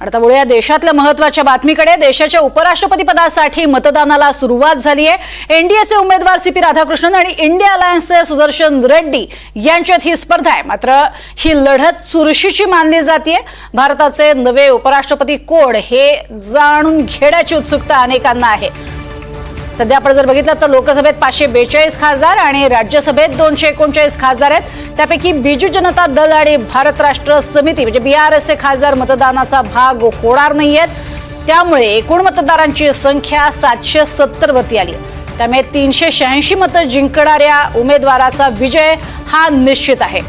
आणि आता वळूया देशातल्या महत्त्वाच्या बातमीकडे देशाच्या उपराष्ट्रपती पदासाठी मतदानाला सुरुवात झाली आहे. एनडीएचे उमेदवार सी पी राधाकृष्णन आणि इंडिया अलायन्सचे सुदर्शन रेड्डी यांच्यात ही स्पर्धा आहे. मात्र ही लढत चुरशीची मानली जाते भारताचे नवे उपराष्ट्रपती कोण हे जाणून घेण्याची उत्सुकता अनेकांना आहे. सध्या आपण जर बघितलं तर लोकसभेत पाचशे बेचाळीस खासदार आणि राज्यसभेत दोनशे एकोणचाळीस खासदार आहेत. त्यापैकी बिजू जनता दल आणि भारत राष्ट्र समिती म्हणजे बी आर एसचे खासदार मतदानाचा भाग होणार नाहीयेत. त्यामुळे एकूण मतदारांची संख्या सातशे सत्तर वरती आली आहे. त्यामुळे तीनशे शहाऐंशी मतं जिंकणाऱ्या उमेदवाराचा विजय हा निश्चित आहे.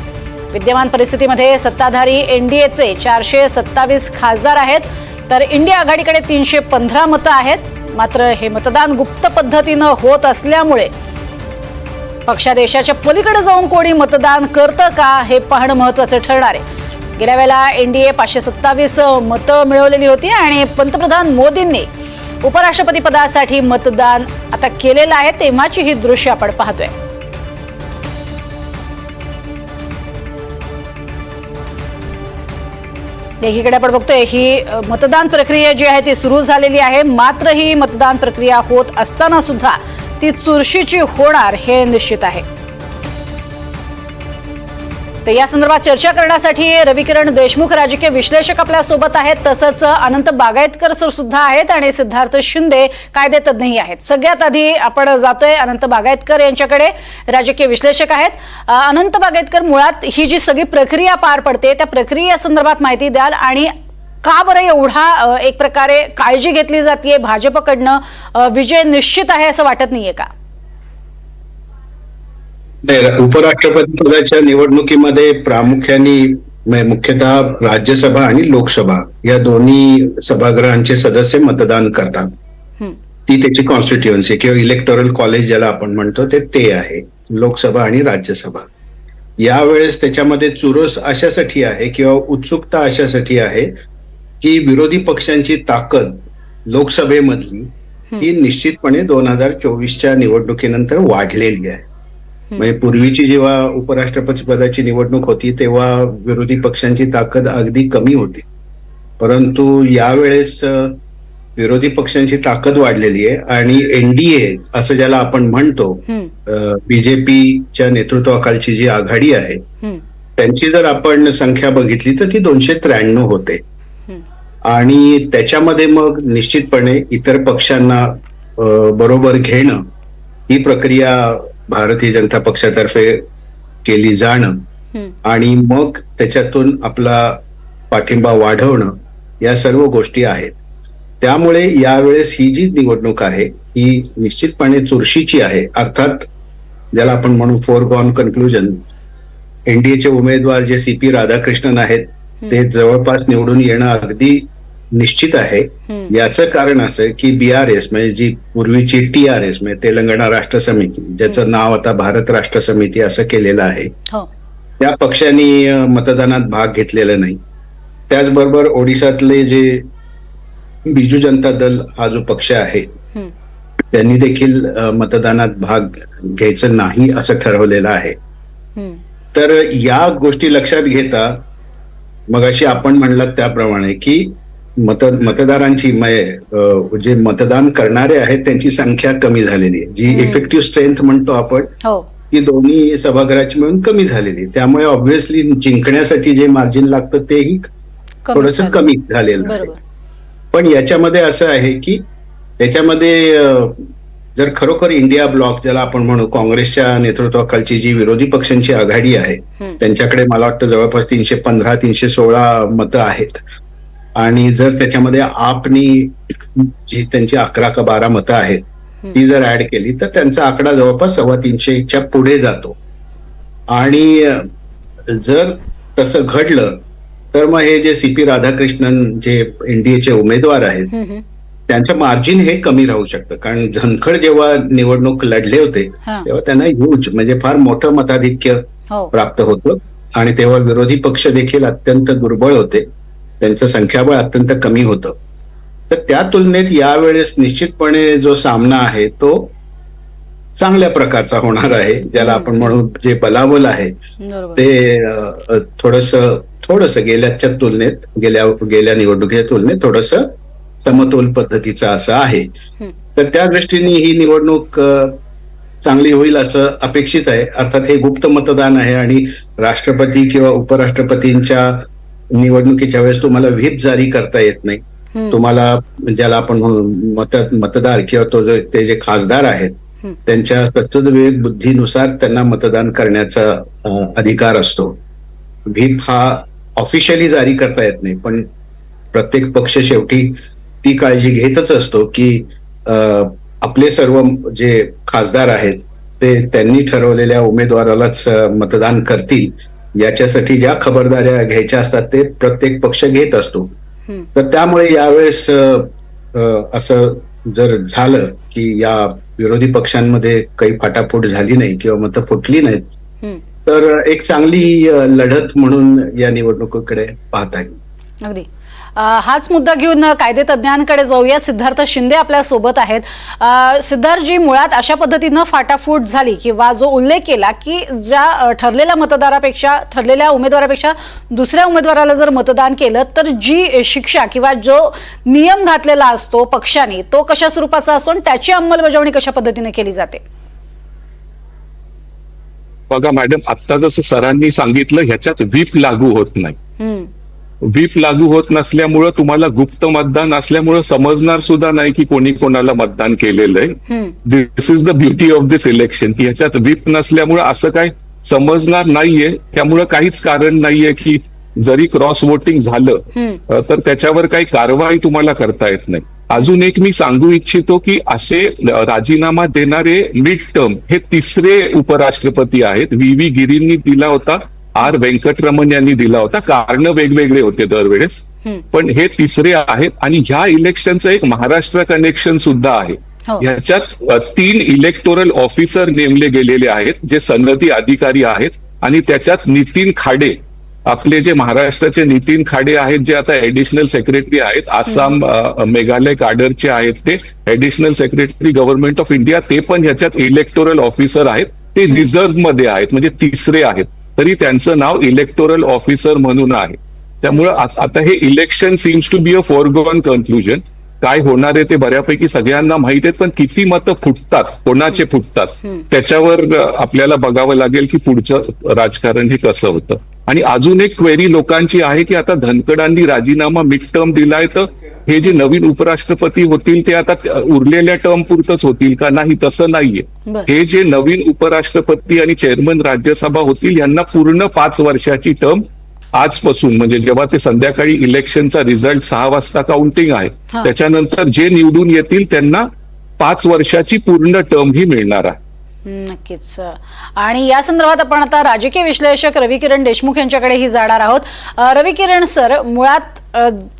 विद्यमान परिस्थितीमध्ये सत्ताधारी एनडीएचे चारशे सत्तावीस खासदार आहेत. तर इंडिया आघाडीकडे तीनशे पंधरा मतं आहेत. मात्र हे मतदान गुप्त पद्धतीनं होत असल्यामुळे पक्षादेशाच्या पलीकडे जाऊन कोणी मतदान करतं का हे पाहणं महत्वाचं ठरणार आहे. गेल्या वेळेला एन डी ए पाचशे सत्तावीस मतं मिळवलेली होती आणि पंतप्रधान मोदींनी उपराष्ट्रपती पदासाठी मतदान आता केलेलं आहे तेव्हाची ही दृश्य आपण पाहतोय. एकीकडे आपण बघतोय ही मतदान प्रक्रिया जी आहे ती सुरू झालेली आहे. मात्र ही मतदान प्रक्रिया होत असताना सुद्धा ती चुरशीची होणार हे निश्चित आहे. तर या संदर्भात चर्चा करण्यासाठी रविकिरण देशमुख राजकीय विश्लेषक आपल्यासोबत आहेत. तसंच अनंत बागायतकर सर सुद्धा आहेत आणि सिद्धार्थ शिंदे कायदे तज्ञही आहेत. सगळ्यात आधी आपण जातोय अनंत बागायतकर यांच्याकडे. राजकीय विश्लेषक आहेत. अनंत बागायतकर मुळात ही जी सगळी प्रक्रिया पार पडते त्या प्रक्रिया संदर्भात माहिती द्याल आणि का बरं एवढा एक प्रकारे काळजी घेतली जाते भाजपकडनं विजय निश्चित आहे असं वाटत नाहीये का? उपराष्ट्रपती पदाच्या निवडणुकीमध्ये प्रामुख्याने मुख्यतः राज्यसभा आणि लोकसभा या दोन्ही सभागृहांचे सदस्य मतदान करतात. ती त्याची कॉन्स्टिट्युएन्सी किंवा इलेक्टोरल कॉलेज ज्याला आपण म्हणतो ते ते आहे लोकसभा आणि राज्यसभा. यावेळेस त्याच्यामध्ये चुरस अशासाठी आहे किंवा उत्सुकता अशासाठी आहे की विरोधी पक्षांची ताकद लोकसभेमधली ही निश्चितपणे दोन हजार चोवीसच्या निवडणुकीनंतर वाढलेली आहे. म्हणजे पूर्वीची जेव्हा उपराष्ट्रपती पदाची निवडणूक होती तेव्हा विरोधी पक्षांची ताकद अगदी कमी होती. परंतु यावेळेस विरोधी पक्षांची ताकद वाढलेली आहे आणि एनडीए असं ज्याला आपण म्हणतो बीजेपीच्या नेतृत्वाखालची जी आघाडी आहे त्यांची जर आपण संख्या बघितली तर ती दोनशे त्र्याण्णव होते. आणि त्याच्यामध्ये मग निश्चितपणे इतर पक्षांना बरोबर घेणं ही प्रक्रिया भारतीय जनता पक्षातर्फे केली जाणं. आणि मग त्याच्यातून आपला पाठिंबा वाढवणं या सर्व गोष्टी आहेत. त्यामुळे यावेळेस ही जी निवडणूक आहे ही निश्चितपणे चुरशीची आहे. अर्थात ज्याला आपण म्हणू फोर गॉन कन्क्लुजन एनडीएचे उमेदवार जे सी पी राधाकृष्णन आहेत ते जवळपास निवडून येणं अगदी निश्चित आहे. याचं कारण असं की बीआरएस म्हणजे जी पूर्वीची टी आर एस म्हणजे तेलंगणा राष्ट्र समिती ज्याचं नाव आता भारत राष्ट्र समिती असं केलेलं आहे. हो. त्या पक्षांनी मतदानात भाग घेतलेला नाही. त्याचबरोबर ओडिशातले जे बिजू जनता दल हा जो पक्ष आहे त्यांनी देखील मतदानात भाग घ्यायचं नाही असं ठरवलेलं आहे. हं. तर या गोष्टी लक्षात घेता मग अशी आपण म्हणलात त्याप्रमाणे की मत मतदारांची जे मतदान करणारे आहेत त्यांची संख्या कमी झालेली आहे जी. इफेक्टिव्ह स्ट्रेंथ म्हणतो आपण हो ती दोन्ही सभागृहाची मिळून कमी झालेली आहे. त्यामुळे ऑब्व्हियसली जिंकण्यासाठी जे मार्जिन लागतं तेही थोडस. कमी झालेलं आहे पण याच्यामध्ये असं आहे की त्याच्यामध्ये जर खरोखर इंडिया ब्लॉक ज्याला आपण म्हणू काँग्रेसच्या नेतृत्वाखालची जी विरोधी पक्षांची आघाडी आहे त्यांच्याकडे मला वाटतं जवळपास तीनशे पंधरा तीनशे सोळा मतं आहेत आणि जर त्याच्यामध्ये आपनी जी त्यांची अकरा का बारा मतं आहेत. ती जर ऍड केली तर त्यांचा आकडा जवळपास सव्वा तीनशेच्या पुढे जातो आणि जर तसं घडलं तर मग हे जे सी पी राधाकृष्णन जे एनडीएचे उमेदवार आहेत. त्यांचं मार्जिन हे कमी राहू शकतं कारण धनखड जेव्हा निवडणूक लढले होते. तेव्हा त्यांना ह्यूज म्हणजे फार मोठं मताधिक्य हो प्राप्त होतं आणि तेव्हा विरोधी पक्ष देखील अत्यंत दुर्बळ होते त्यांचं संख्याबळ अत्यंत कमी होतं. तर त्या तुलनेत यावेळेस निश्चितपणे जो सामना आहे तो चांगल्या प्रकारचा होणार आहे ज्याला आपण म्हणू जे बलाबल आहे. ते थोडस थोडस गेल्याच्या तुलनेत गेल्या गेल्या निवडणुकीच्या तुलनेत थोडस समतोल पद्धतीचं असं आहे. तर त्या दृष्टीने ही निवडणूक चांगली होईल असं अपेक्षित आहे. अर्थात हे गुप्त मतदान आहे आणि राष्ट्रपती किंवा उपराष्ट्रपतींच्या निवडणुकीच्या वेळेस तुम्हाला व्हीप जारी करता येत नाही. तुम्हाला ज्याला आपण मत मतदार किंवा तो जो ते जे खासदार आहेत. त्यांच्या सचद विवेक बुद्धीनुसार त्यांना मतदान करण्याचा अधिकार असतो व्हीप हा ऑफिशियली जारी करता येत नाही पण प्रत्येक पक्ष शेवटी ती काळजी घेतच असतो की आपले सर्व जे खासदार आहेत ते त्यांनी ठरवलेल्या उमेदवारालाच मतदान करतील याच्यासाठी ज्या खबरदाऱ्या घ्यायच्या असतात ते प्रत्येक पक्ष घेत असतो. तर त्यामुळे यावेळेस असं जर झालं की या विरोधी पक्षांमध्ये काही फाटाफूट झाली नाही किंवा मतं फुटली नाहीत. तर एक चांगली लढत म्हणून या निवडणुकीकडे पाहता येईल हाच मुद्दा घेऊन कायदे तज्ज्ञांकडे जाऊयात. सिद्धार्थ शिंदे आपल्यासोबत आहेत. सिद्धार्थजी मुळात अशा पद्धतीनं फाटाफूट झाली किंवा जो उल्लेख केला की ज्या ठरलेल्या मतदारापेक्षा ठरलेल्या उमेदवारापेक्षा दुसऱ्या उमेदवाराला जर मतदान केलं तर जी शिक्षा किंवा जो नियम घातलेला असतो पक्षाने तो कशा स्वरूपाचा आणि त्याची अंमलबजावणी कशा पद्धतीने केली जाते? बघा मॅडम आता जसं सरांनी सांगितलं ह्याच्यात व्हीप लागू होत नाही. व्हीप लागू होत नसल्यामुळं तुम्हाला गुप्त मतदान असल्यामुळं समजणार सुद्धा नाही की कोणी कोणाला मतदान केलेलं आहे. This is the beauty of this election की ह्याच्यात व्हीप नसल्यामुळं असं काय समजणार नाहीये. त्यामुळं काहीच कारण नाहीये की जरी क्रॉस वोटिंग झालं तर त्याच्यावर काही कारवाई तुम्हाला करता येत नाही. अजून एक मी सांगू इच्छितो की असे राजीनामा देणारे मिड टर्म हे तिसरे उपराष्ट्रपती आहेत. व्ही. व्ही. गिरींनी दिला होता. आर व्यंकटरमण यांनी दिला होता. कारण वेगवेगळे होते दरवेळेस. पण हे तिसरे आहेत आणि ह्या इलेक्शनचं एक महाराष्ट्र कनेक्शन सुद्धा आहे. हो. ह्याच्यात तीन इलेक्टोरल ऑफिसर नेमले गेलेले आहेत जे सनदी अधिकारी आहेत. आणि त्याच्यात नितीन खाडे आपले जे महाराष्ट्राचे नितीन खाडे आहेत जे आता ऍडिशनल सेक्रेटरी आहेत आसाम मेघालय काडरचे आहेत ते additional secretary government of India ते पण ह्याच्यात इलेक्टोरल ऑफिसर आहेत. ते रिझर्व्हमध्ये आहेत म्हणजे तिसरे आहेत. तरी त्यांचं नाव इलेक्टोरल ऑफिसर म्हणून आहे. त्यामुळं आता हे election seems to be a foregone conclusion काय होणार आहे ते बऱ्यापैकी सगळ्यांना माहीत आहेत पण किती मतं फुटतात कोणाचे फुटतात. त्याच्यावर आपल्याला बघावं लागेल की पुढचं राजकारण हे कसं होतं आणि अजून एक क्वेरी लोकांची आहे की आता धनकडांनी राजीनामा मिड टर्म दिलाय तर हे जे नवीन उपराष्ट्रपती होतील ते आता उरलेल्या टर्म पुरतच होतील का नाही तसं नाहीये. हे जे नवीन उपराष्ट्रपती आणि चेअरमन राज्यसभा होतील यांना पूर्ण पाच वर्षाची टर्म आजपासून म्हणजे जेव्हा ते संध्याकाळी इलेक्शनचा रिझल्ट सहा वाजता काउंटिंग आहे. त्याच्यानंतर जे निवडून येतील त्यांना पाच वर्षाची पूर्ण टर्म ही मिळणार आहे नक्कीच. आणि या संदर्भात आपण आता राजकीय विश्लेषक रवी किरण देशमुख यांच्याकडेही जाणार आहोत. रविकिरण रवी किरण सर मुळात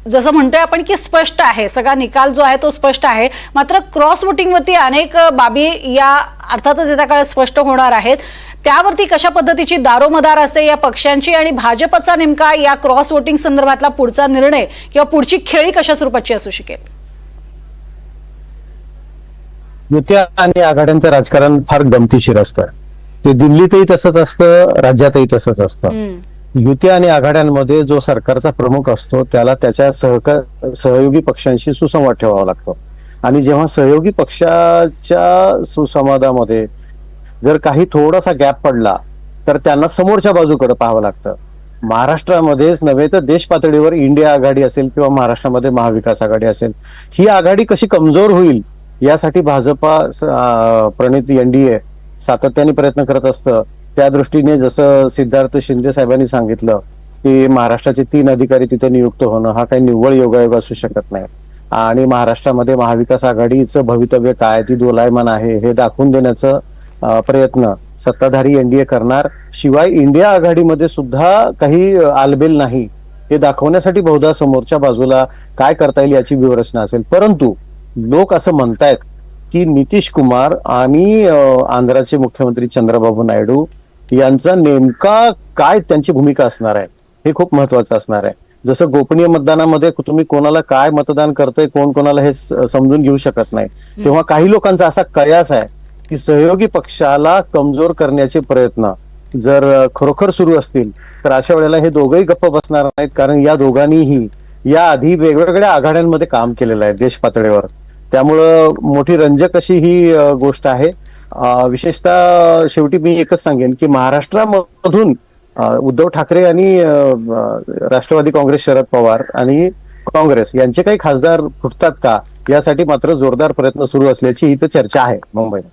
जसं म्हणतोय आपण की स्पष्ट आहे सगळा निकाल जो आहे तो स्पष्ट आहे. मात्र क्रॉस वोटिंगवरती अनेक बाबी या अर्थातच येत्या काळात स्पष्ट होणार आहेत. त्यावरती कशा पद्धतीची दारोमदार असते या पक्षांची आणि भाजपचा नेमका या क्रॉस वोटिंग संदर्भातला पुढचा निर्णय किंवा पुढची खेळी कशा स्वरूपाची असू शकेल? युत्या आणि आघाड्यांचं राजकारण फार गमतीशीर असतं. ते दिल्लीतही तसंच असतं राज्यातही तसंच असतं. युती आणि आघाड्यांमध्ये जो सरकारचा प्रमुख असतो त्याला त्याच्या सहकार सहयोगी पक्षांशी सुसंवाद ठेवावा लागतो. आणि जेव्हा सहयोगी पक्षाच्या सुसंवादामध्ये जर काही थोडासा गॅप पडला तर त्यांना समोरच्या बाजूकडे पाहावं लागतं. महाराष्ट्रामध्येच नव्हे तर देश पातळीवर इंडिया आघाडी असेल किंवा महाराष्ट्रामध्ये महाविकास आघाडी असेल ही आघाडी कशी कमजोर होईल यासाठी भाजपा प्रणित एनडीए सातत्याने प्रयत्न करत असतं. त्या दृष्टीने जसं सिद्धार्थ शिंदे साहेबांनी सांगितलं की महाराष्ट्राचे तीन अधिकारी तिथे नियुक्त होणं हा काही निव्वळ योगायोग असू शकत नाही. आणि महाराष्ट्रामध्ये महाविकास आघाडीचं भवितव्य काय ती दोलायमान आहे हे दाखवून देण्याचं प्रयत्न सत्ताधारी एनडीए करणार. शिवाय इंडिया आघाडीमध्ये सुद्धा काही आलबेल नाही. हे दाखवण्यासाठी बहुधा समोरच्या बाजूला काय करता येईल याची व्यूहरचना असेल. परंतु लोक असं म्हणतायत की नितीश कुमार आणि आंध्राचे मुख्यमंत्री चंद्रबाबू नायडू यांचा नेमका काय त्यांची भूमिका असणार आहे हे खूप महत्वाचं असणार आहे. जसं गोपनीय मतदानामध्ये तुम्ही कोणाला काय मतदान करतंय कोण कोणाला हे समजून घेऊ शकत नाही. तेव्हा काही लोकांचा असा कयास आहे की सहयोगी पक्षाला कमजोर करण्याचे प्रयत्न जर खरोखर सुरू असतील तर अशा वेळेला हे दोघंही गप्प बसणार नाहीत कारण या दोघांनीही या आधी वेगवेगळ्या आघाड्यांमध्ये काम केलेलं आहे देश पातळीवर. त्यामुळं मोठी रंजक अशी ही गोष्ट आहे. विशेषतः शेवटी मी एकच सांगेन की महाराष्ट्रामधून उद्धव ठाकरे आणि राष्ट्रवादी काँग्रेस शरद पवार आणि काँग्रेस यांचे काही खासदार फुटतात का? यासाठी मात्र जोरदार प्रयत्न सुरू असल्याची इथं चर्चा आहे मुंबईत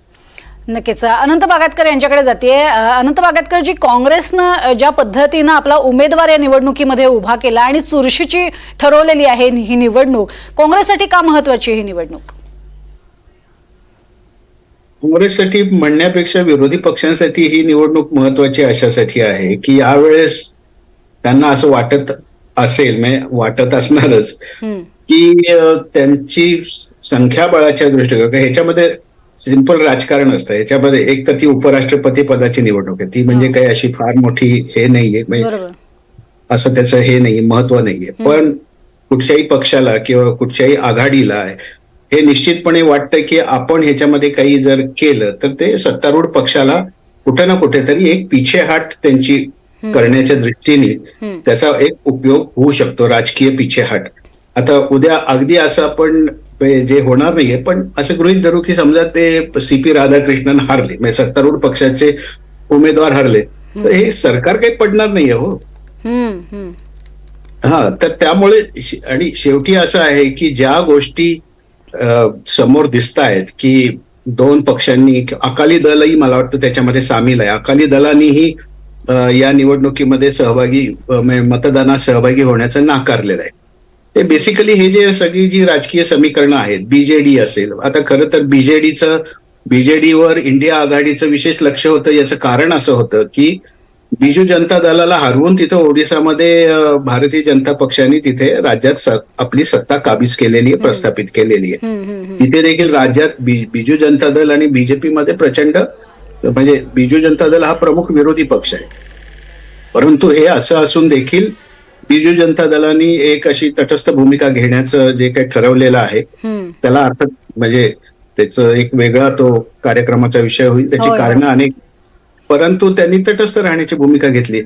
नक्कीच. अनंत बागातकर यांच्याकडे जाते. अनंत बागातकर जी काँग्रेसनं ज्या पद्धतीनं आपला उमेदवार या निवडणुकीमध्ये उभा केला आणि चुरशीची ठरवलेली आहे ही निवडणूक काँग्रेससाठी का महत्वाची ही निवडणूक? काँग्रेससाठी म्हणण्यापेक्षा विरोधी पक्षांसाठी ही निवडणूक महत्वाची अशासाठी आहे की यावेळेस त्यांना असं वाटत असेल म्हणजे वाटत असणारच की त्यांची संख्याबळाच्या दृष्टीने ह्याच्यामध्ये सिंपल राजकारण असतं. ह्याच्यामध्ये एक तर ती उपराष्ट्रपती पदाची निवडणूक आहे. ती म्हणजे. काही अशी फार मोठी हे नाहीये. म्हणजे असं त्याचं हे नाही महत्त्व नाहीये. पण कुठच्याही पक्षाला किंवा कुठच्याही आघाडीला हे निश्चितपणे वाटतं की आपण ह्याच्यामध्ये काही जर केलं तर ते सत्तारूढ पक्षाला कुठे ना कुठेतरी एक पिछेहाट त्यांची. करण्याच्या दृष्टीने त्याचा एक उपयोग होऊ शकतो राजकीय पिछेहाट. आता उद्या अगदी असं आपण जे होणार नाहीये पण असं गृहित धरू की समजा ते सी पी राधाकृष्णन हारले म्हणजे सत्तारूढ पक्षाचे उमेदवार हारले तर हे सरकार काही पडणार नाहीये हो. हा तर त्यामुळे आणि शेवटी असं आहे की ज्या गोष्टी समोर दिसत आहेत की दोन पक्षांनी अकाली दलही मला वाटतं त्याच्यामध्ये सामील आहे. अकाली दलांनीही या निवडणुकीमध्ये सहभागी मतदानात सहभागी होण्याचं नाकारलेलं आहे. ते बेसिकली हे जे सगळी जी राजकीय समीकरणं आहेत बीजेडी असेल आता खरं तर बीजेडीचं बीजेडीवर इंडिया आघाडीचं विशेष लक्ष होतं याचं कारण असं होतं की बिजू जनता दलाला हरवून तिथं ओडिसामध्ये भारतीय जनता पक्षाने तिथे राज्यात स- आपली सत्ता काबीज केलेली आहे प्रस्थापित केलेली आहे. तिथे देखील राज्यात बिजू जनता दल आणि बीजेपी मध्ये प्रचंड म्हणजे बिजू जनता दल हा प्रमुख विरोधी पक्ष आहे. परंतु हे असं असून देखील बिजू जनता दलाने एक अशी तटस्थ भूमिका घेण्याचं जे काही ठरवलेलं आहे त्याला अर्थात म्हणजे त्याचं एक वेगळा तो कार्यक्रमाचा विषय होईल त्याची. कारणं अनेक. परंतु त्यांनी तटस्थ राहण्याची भूमिका घेतली.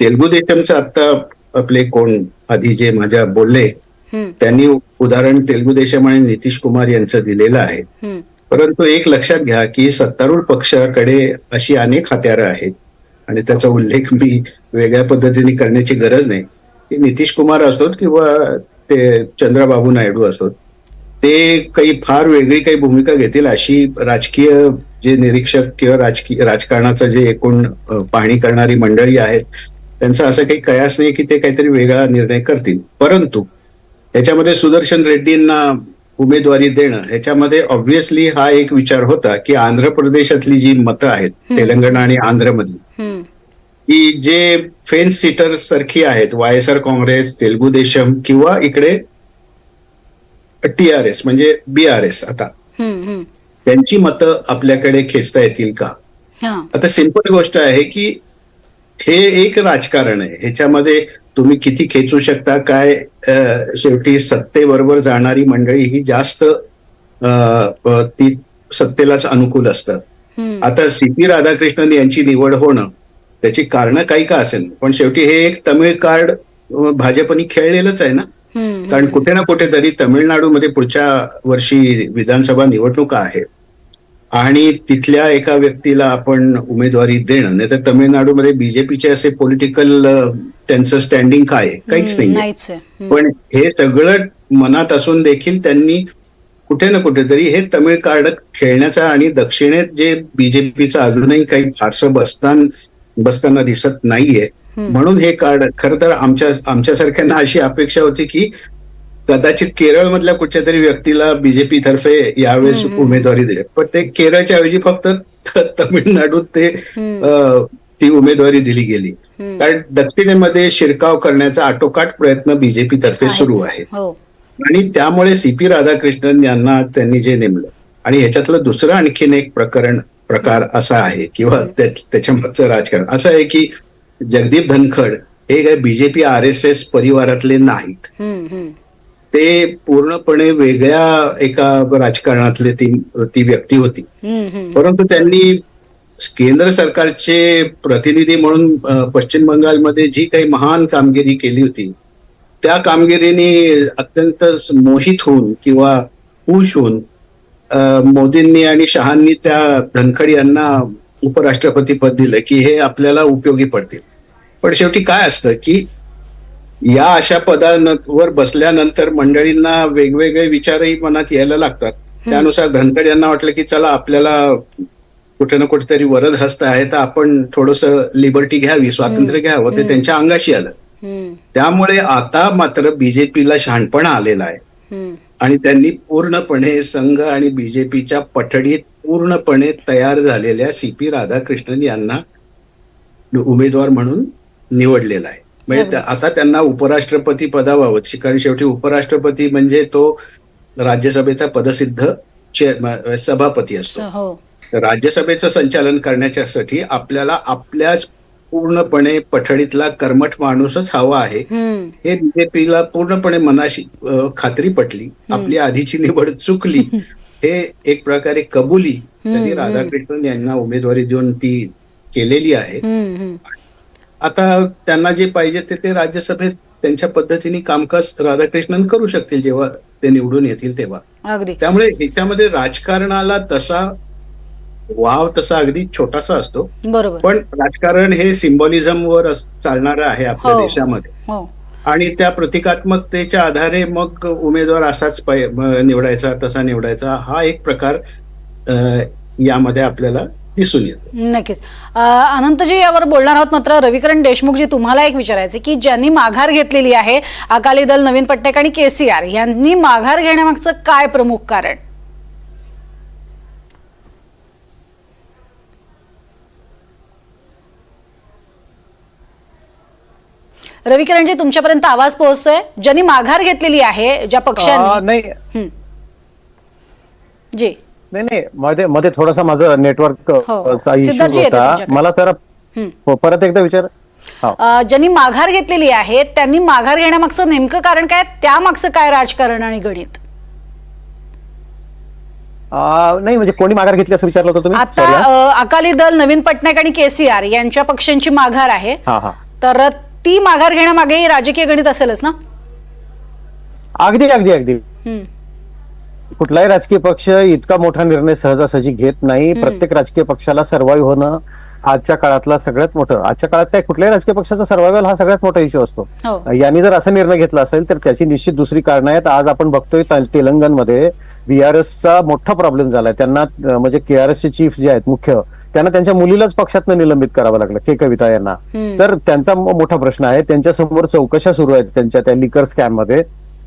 तेलुगू देशमचं आता आपले कोण आधी जे माझ्या बोलले त्यांनी उदाहरण तेलुगू देशम आणि नितीश कुमार यांचं दिलेलं आहे. परंतु एक लक्षात घ्या की सत्तारूढ पक्षाकडे अशी अनेक हत्यारं आहेत. आणि त्याचा उल्लेख मी वेगळ्या पद्धतीने करण्याची गरज नाही. की नितीश कुमार असोत किंवा ते चंद्रबाबू नायडू असोत ते काही फार वेगळी काही भूमिका घेतील अशी राजकीय जे निरीक्षक किंवा राजकीय राजकारणाचं जे एकूण पाहणी करणारी मंडळी आहेत त्यांचा असं काही कयास नाही की ते काहीतरी वेगळा निर्णय करतील परंतु याच्यामध्ये सुदर्शन रेड्डींना उमेदवारी देणं ह्याच्यामध्ये ऑब्व्हियसली हा एक विचार होता की आंध्र प्रदेशातली जी मतं आहेत. तेलंगणा आणि आंध्रमधली की जे फेन्स सीटर सारखी आहेत Y S R Congress Telugu Desam किंवा इकडे टी आर एस म्हणजे बी आर एस आता. त्यांची मतं आपल्याकडे खेचता येतील का? आता सिंपल गोष्ट आहे की हे एक राजकारण आहे. ह्याच्यामध्ये तुम्ही किती खेचू शकता काय शेवटी सत्तेबरोबर जाणारी मंडळी ही जास्त ती सत्तेलाच अनुकूल असतात. आता सी पी राधाकृष्णन यांची निवड होणं त्याची कारणं काही का असेल? पण शेवटी हे एक तमिळ कार्ड भाजपनी खेळलेलंच आहे ना? कारण कुठे ना कुठेतरी तमिळनाडूमध्ये पुढच्या वर्षी विधानसभा निवडणुका आहेत आणि तिथल्या एका व्यक्तीला आपण उमेदवारी देणं नाही तर तमिळनाडूमध्ये बीजेपीचे असे पॉलिटिकल त्यांचं स्टँडिंग काय आहे? काहीच नाही आहे. पण हे सगळं मनात असून देखील त्यांनी कुठे ना कुठेतरी हे तमिळ कार्ड खेळण्याचा आणि दक्षिणेत जे बीजेपीचं अजूनही काही फारसं बसतान बसताना दिसत नाहीये. म्हणून हे कार्ड खरं तर आमच्या आमच्यासारख्यांना अशी अपेक्षा होती की कदाचित केरळमधल्या कुठच्या तरी व्यक्तीला बीजेपी तर्फे यावेळेस. उमेदवारी दिली पण ते केरळच्या ऐवजी फक्त तमिळनाडूत ते ती उमेदवारी दिली गेली. कारण दक्षिणेमध्ये शिरकाव करण्याचा आटोकाट प्रयत्न बीजेपी तर्फे सुरू. आहे हो आणि त्यामुळे सी पी राधाकृष्णन यांना त्यांनी जे नेमलं आणि ह्याच्यातलं दुसरं आणखीन एक प्रकरण प्रकार असा आहे किंवा त्या- त्याच्या मागचं राजकारण असं आहे की जगदीप धनखड हे काय बीजेपी आर एस एस परिवारातले नाहीत. ते पूर्णपणे वेगळ्या एका राजकारणातले ती ती व्यक्ती होती. परंतु त्यांनी केंद्र सरकारचे प्रतिनिधी म्हणून पश्चिम बंगालमध्ये जी काही महान कामगिरी केली होती त्या कामगिरीने अत्यंत मोहित होऊन किंवा खुश होऊन मोदींनी आणि शहांनी त्या धनखड यांना उपराष्ट्रपती पद दिलं की हे आपल्याला उपयोगी पडतील. पण शेवटी काय असतं की या अशा पदांवर बसल्यानंतर मंडळींना वेगवेगळे विचारही मनात यायला लागतात. त्यानुसार धनखड यांना वाटलं की चला आपल्याला कुठे ना कुठेतरी वरद हस्त आहे तर आपण थोडस लिबर्टी घ्यावी स्वातंत्र्य घ्यावं ते त्यांच्या अंगाशी आलं. त्यामुळे आता मात्र बीजेपीला शहाणपणा आलेला आहे. आणि त्यांनी पूर्णपणे संघ आणि बीजेपीच्या पठडीत पूर्णपणे तयार झालेल्या सी पी राधाकृष्णन यांना उमेदवार म्हणून निवडलेला आहे. म्हणजे आता त्यांना उपराष्ट्रपती पदाबाबत कारण शेवटी उपराष्ट्रपती म्हणजे तो राज्यसभेचा पदसिद्ध सभापती असतो. हो. राज्यसभेचं संचालन करण्याच्यासाठी आपल्याला आपल्याच पूर्णपणे पठडीतला कर्मठ माणूसच हवा आहे. हे बीजेपीला पूर्णपणे मनाशी खात्री पटली. आपली आधीची निवड चुकली. हे एक प्रकारे कबुली त्यांनी राधाकृष्णन यांना उमेदवारी देऊन ती केलेली आहे. आता त्यांना जे पाहिजे ते ते राज्यसभेत त्यांच्या पद्धतीने कामकाज राधाकृष्णन करू शकतील जेव्हा ते निवडून येतील तेव्हा. त्यामुळे ह्याच्यामध्ये राजकारणाला तसा वाव तसा अगदी छोटासा असतो. बरोबर. पण राजकारण हे सिम्बॉलिझम वर चालणारं आहे आपल्या हो. देशामध्ये. हो. आणि त्या प्रतिकात्मकतेच्या आधारे मग उमेदवार असाच निवडायचा तसा निवडायचा हा एक प्रकार यामध्ये आपल्याला दिसून येतो. नक्कीच. अनंतजी यावर बोलणार आहोत मात्र रविकरण देशमुखजी तुम्हाला एक विचारायचे की ज्यांनी माघार घेतलेली आहे अकाली दल नवीन पटनायक आणि केसीआर यांनी माघार घेण्यामागचं काय प्रमुख कारण? रविकिरणजी तुमच्यापर्यंत आवाज पोहोचतोय. ज्यांनी माघार घेतलेली आहे ज्या पक्षांनी. नाही. हं. जी. नाही नाही. मध्ये मध्ये थोडासा माझं नेटवर्क हो. येते होता. मला तर हं. हो, परत एकदा विचार. हा. ज्यांनी माघार घेतलेली आहे त्यांनी माघार घेण्यामागचं नेमकं कारण काय? त्यामागचं काय राजकारण आणि गणित? नाही म्हणजे कोणी माघार घेतली असं विचारलं होतं तुम्ही? आता हा. अकाली दल नवीन पटनायक आणि केसीआर यांच्या पक्षांची माघार आहे. हा हा. तर ती माघार घेण्यामागे राजकीय गणित असेलच ना? अगदी अगदी अगदी. कुठलाही राजकीय पक्ष इतका मोठा निर्णय सहजासहजी घेत नाही. प्रत्येक राजकीय पक्षाला सर्व्हाइव्ह होणं आजच्या काळातला सगळ्यात मोठं. आजच्या काळात काय कुठल्याही राजकीय पक्षाचा सर्व्हायवल हा सगळ्यात मोठा इश्यू असतो. हो. यांनी जर असा निर्णय घेतला असेल तर त्याची निश्चित दुसरी कारण आहेत. आज आपण बघतोय तेलंगणमध्ये बीआरएसचा मोठा प्रॉब्लेम झालाय. त्यांना म्हणजे केआरएसचे चीफ जे आहेत मुख्य त्यांना त्यांच्या मुलीलाच पक्षातनं निलंबित करावं लागलं के कविता यांना. तर त्यांचा मोठा प्रश्न आहे त्यांच्यासमोर चौकशा सुरू आहेत त्यांच्या त्या लिकर स्कॅममध्ये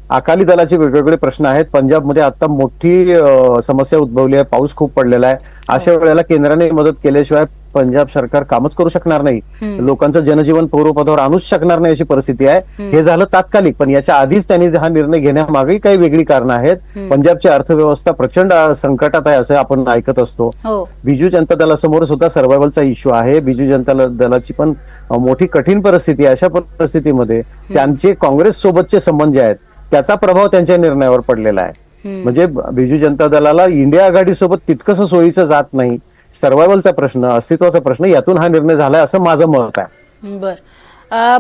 अकाली दलाचे वेगवेगळे प्रश्न आहेत. पंजाबमध्ये आता मोठी समस्या उद्भवली आहे पाऊस खूप पडलेला आहे. अशा वेळेला केंद्राने मदत केल्याशिवाय पंजाब सरकार कामच करू शकणार नाही. लोकांचं जनजीवन पूर्वपदावर आणूच शकणार नाही अशी परिस्थिती आहे. हे झालं तात्कालिक पण याच्या आधीच त्यांनी हा निर्णय घेण्यामागेही काही वेगळी कारणं आहेत. पंजाबची अर्थव्यवस्था प्रचंड संकटात आहे असं आपण ऐकत असतो. हो. बिजू जनता दलासमोर सुद्धा सर्व्हायवलचा इश्यू आहे. बिजू जनता दलाची पण मोठी कठीण परिस्थिती आहे. अशा परिस्थितीमध्ये त्यांचे काँग्रेस सोबतचे संबंध जे आहेत त्याचा प्रभाव त्यांच्या निर्णयावर पडलेला आहे. म्हणजे बिजू जनता दलाला इंडिया आघाडी सोबत तितकंसं सोयीचं जात नाही. सर्वायवलचा प्रश्न अस्तित्वाचा प्रश्न यातून हा निर्णय झालाय असं माझं मत आहे. बर.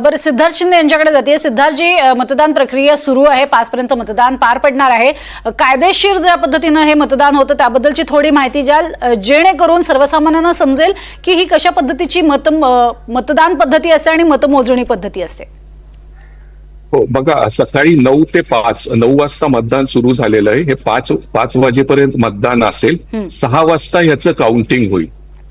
बरं सिद्धार्थ शिंदे यांच्याकडे जाते. सिद्धार्थजी मतदान प्रक्रिया सुरू आहे. पाचपर्यंत मतदान पार पडणार आहे. कायदेशीर ज्या पद्धतीनं हे मतदान होतं त्याबद्दलची थोडी माहिती द्याल. जेणेकरून सर्वसामान्यांना समजेल की ही कशा पद्धतीची मत मतदान पद्धती असते आणि मतमोजणी पद्धती असते. हो बघा सकाळी नऊ ते पाच नऊ वाजता मतदान सुरू झालेलं आहे. हे पाच पाच वाजेपर्यंत मतदान असेल. सहा वाजता ह्याचं काउंटिंग होईल.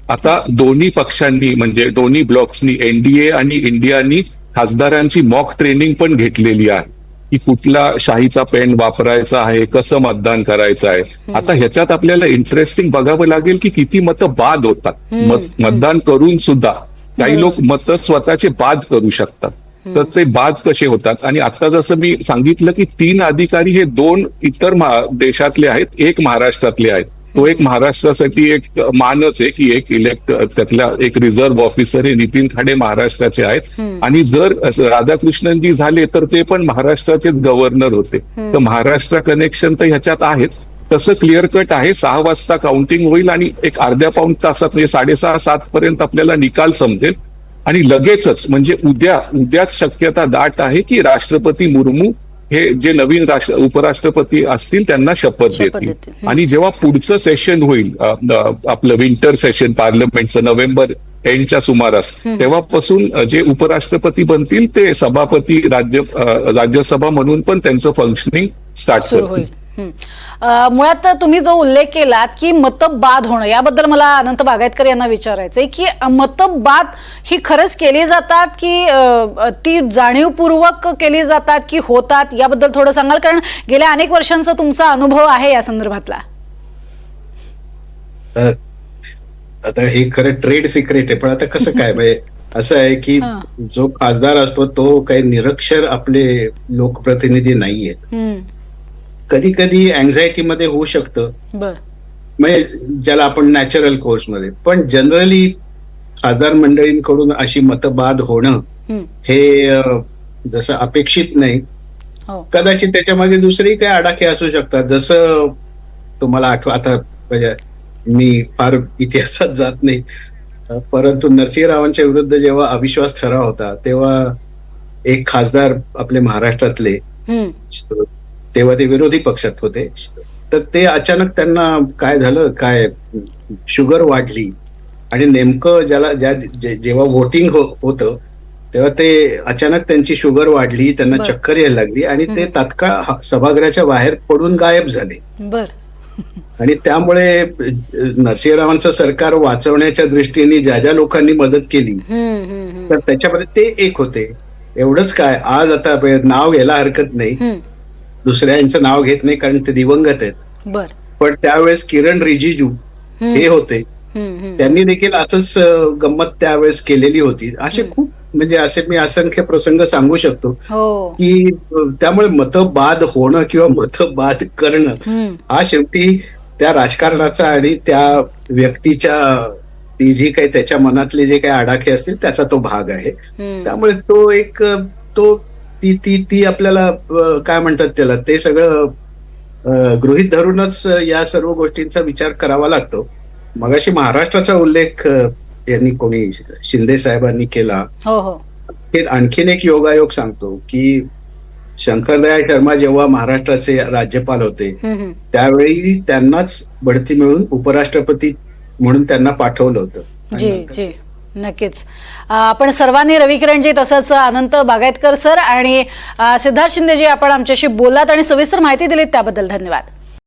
आता दोन्ही पक्षांनी म्हणजे दोन्ही ब्लॉक्सनी एनडीए आणि इंडियानी खासदारांची मॉक ट्रेनिंग पण घेतलेली आहे. की कुठला शाहीचा पेन वापरायचा आहे कसं मतदान करायचं आहे. आता ह्याच्यात आपल्याला इंटरेस्टिंग बघावं लागेल की किती मतं बाद होतात. मत- मतदान करून सुद्धा. काही लोक मतं स्वतःचे बाद करू शकतात. तर ते बाद कसे होतात? आणि आता जसं मी सांगितलं की तीन अधिकारी हे दोन इतर देशातले आहेत एक महाराष्ट्रातले आहेत. तो एक महाराष्ट्रासाठी एक मानच आहे की एक इलेक्ट त्यातला एक रिझर्व्ह ऑफिसर हे नितीन खाडे महाराष्ट्राचे आहेत. आणि जर असं राधाकृष्णन जी झाले तर ते पण महाराष्ट्राचेच गव्हर्नर होते. तर महाराष्ट्र कनेक्शन तर ह्याच्यात आहेच. तसं क्लिअर कट आहे सहा वाजता काउंटिंग होईल आणि एक अर्ध्या पाऊण तासात म्हणजे साडेसहा सात पर्यंत आपल्याला निकाल समजेल. आणि लगेचच म्हणजे उद्या उद्याच शक्यता दाट आहे की राष्ट्रपती मुर्मू हे जे नवीन राष्ट्र उपराष्ट्रपती असतील त्यांना शपथ देतील. आणि जेव्हा पुढचं सेशन होईल आपलं विंटर सेशन पार्लमेंटचं नोव्हेंबर एंडच्या सुमारास तेव्हापासून जे उपराष्ट्रपती बनतील ते सभापती राज्य राज्यसभा म्हणून पण त्यांचं फंक्शनिंग स्टार्ट होईल. मुळात तुम्ही जो उल्लेख केलात की मतबाद होणं याबद्दल मला अनंत बागायतकर यांना विचारायचंय की मतबाद ही खरंच केली जातात की ती जाणीवपूर्वक केली जातात की होतात याबद्दल थोडं सांगाल? कारण गेल्या अनेक वर्षांचा तुमचा अनुभव आहे या संदर्भातला. आता हे खरं ट्रेड सिक्रेट आहे पण आता कसं काय? म्हणजे असं आहे की. जो खासदार असतो तो काही निरक्षर आपले लोकप्रतिनिधी नाहीयेत. कधी कधी अँझायटी मध्ये होऊ शकतं. म्हणजे ज्याला आपण नॅचरल कोर्समध्ये. पण जनरली खासदार मंडळींकडून अशी मतबाद होणं हं, जसं अपेक्षित नाही. हो. कदाचित त्याच्यामागे दुसरेही काही आडाखे असू शकतात. जसं तुम्हाला आठव आता म्हणजे मी फार इतिहासात जात नाही. परंतु नरसिंहरावांच्या विरुद्ध जेव्हा अविश्वास ठराव होता तेव्हा एक खासदार आपले महाराष्ट्रातले तेव्हा ते विरोधी पक्षात होते. तर ते अचानक त्यांना काय झालं काय शुगर वाढली आणि नेमकं ज्याला ज्या जेव्हा वोटिंग होतं तेव्हा ते अचानक त्यांची शुगर वाढली त्यांना. चक्कर यायला लागली आणि ते. तात्काळ ह- सभागृहाच्या बाहेर पडून गायब झाले. बर. आणि त्यामुळे नरसिंहरावांचं सरकार वाचवण्याच्या दृष्टीने ज्या ज्या लोकांनी मदत केली हं, हं, हं, तर त्याच्यामध्ये ते एक होते. एवढंच काय आज आता नाव घ्यायला हरकत नाही. हं, दुसऱ्यांचं नाव घेत नाही कारण ते दिवंगत आहेत. पण त्यावेळेस किरण रिजिजू हं, होते. त्यांनी देखील असंच गंमत त्यावेळेस केलेली होती. असे खूप म्हणजे असे मी असंख्य प्रसंग सांगू शकतो हो. की त्यामुळे मतबाद होणं किंवा मतबाद करणं हं, शेवटी त्या राजकारणाचा आणि त्या व्यक्तीच्या ती जी काही त्याच्या मनातले जे काही आडाखे असतील त्याचा तो भाग आहे. त्यामुळे तो एक तो ती ती ती आपल्याला काय म्हणतात त्याला ते सगळं गृहीत धरूनच या सर्व गोष्टींचा विचार करावा लागतो. मगाशी महाराष्ट्राचा उल्लेख यांनी कोणी शिंदे साहेबांनी केला. हो हो. आणखीन एक योगायोग सांगतो की शंकरदयाळ शर्मा जेव्हा महाराष्ट्राचे राज्यपाल होते हं, हं. त्यावेळी त्यांनाच बढती मिळून उपराष्ट्रपती म्हणून त्यांना पाठवलं होतं. जी जी. नक्कीच. आपण सर्वांनी रविकिरणजी तसंच अनंत बागायतकर सर आणि सिद्धार्थ शिंदेजी आपण आमच्याशी बोललात आणि सविस्तर माहिती दिलीत त्याबद्दल धन्यवाद.